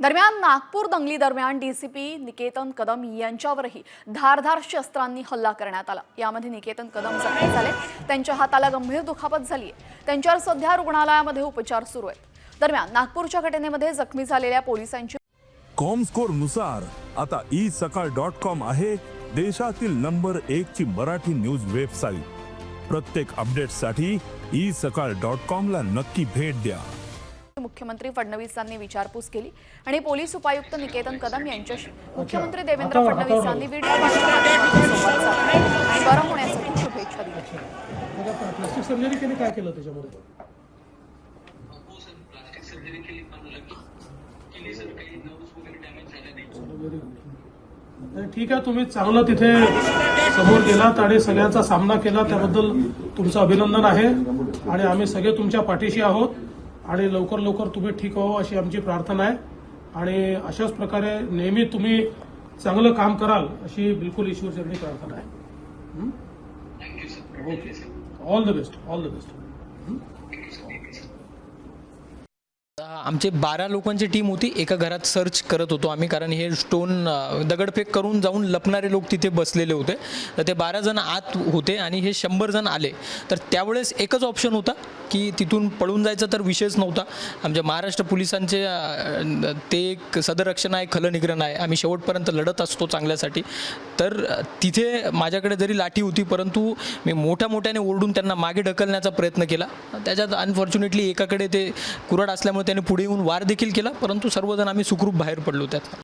दरम्यान नागपूर दंगली दरम्यान डीसीपी निकेतन कदम यांच्यावरही धारधार शस्त्रांनी हल्ला करण्यात आला. यामध्ये निकेतन कदम जखमी झाले. त्यांच्या हाताला गंभीर दुखापत झाली आहे त्यांच्यावर सध्या रुग्णालयामध्ये उपचार सुरू आहेत. दरम्यान नागपूरच्या घटनेमध्ये जखमी झालेल्या पोलिसांची कॉमस्कोरनुसार आता ई सकाळ डॉट कॉम आहे देशातील नंबर एक ची मराठी न्यूज वेबसाईट. प्रत्येक अपडेटसाठी ई सकाळ डॉट कॉम ला नक्की भेट द्या. मुख्यमंत्री फडणवीसांनी विचारपूस केली आणि पोलीस उपायुक्त निकेतन कदम यांच्याशी. मुख्यमंत्री देवेंद्र फडणवीस यांनी बरं होण्यासाठी शुभेच्छा दिल्या. ठीक आहे तुम्ही चांगलं तिथे समोर गेलात आणि सगळ्यांचा सामना केला त्याबद्दल तुमचं अभिनंदन आहे. आणि आम्ही सगळे तुमच्या पाठीशी आहोत. आणि लवकर लवकर तुम्ही ठीक व्हावं अशी आमची प्रार्थना आहे. आणि अशाच प्रकारे नेहमी तुम्ही चांगलं काम कराल अशी बिलकुल ईश्वरचरणी प्रार्थना आहे. Okay all the best all the best आमचे बारा लोकांची टीम होती. एका घरात सर्च करत होतो आम्ही कारण हे स्टोन दगडफेक करून जाऊन लपणारे लोक तिथे बसलेले होते. तर ते बारा जण आत होते आणि हे शंभर जण आले. तर त्यावेळेस एकच ऑप्शन होता की तिथून पळून जायचा तर विषयच नव्हता. आमच्या महाराष्ट्र पोलिसांचे ते एक सदरक्षण आहे खलनिग्रहण आहे. आम्ही शेवटपर्यंत लढत असतो चांगल्यासाठी. तर तिथे माझ्याकडे जरी लाठी होती परंतु मी मोठ्या मोठ्याने ओरडून त्यांना मागे ढकलण्याचा प्रयत्न केला. त्याच्यात अनफॉर्च्युनेटली एकाकडे ते कुऱ्हाड असल्यामुळे त्याने पुढे येऊन वार देखील केला परंतु सर्वजण आम्ही सुखरूप बाहेर पडलो त्यात.